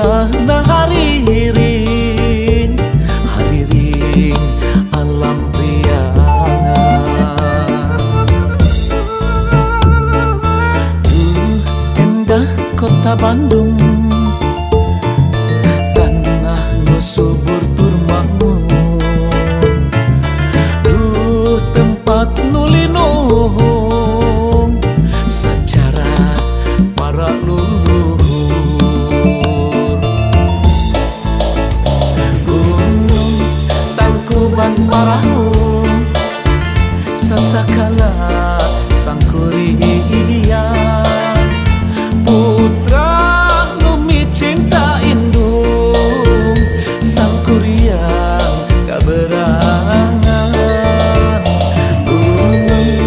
nah nah hariring alam priana indah kota Bandung. Parahu Sasakala sangkuriang Putra numi cinta indung Sangkuriang kaberangan Gunung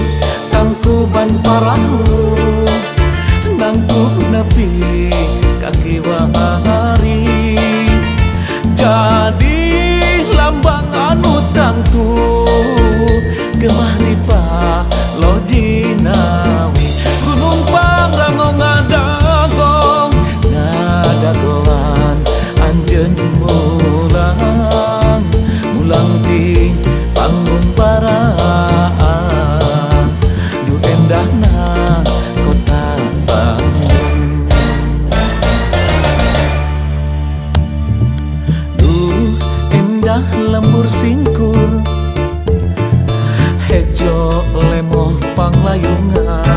Tangkuban Parahu Nangkup nepi indah lembur singkul hejo lemoh panglayungan.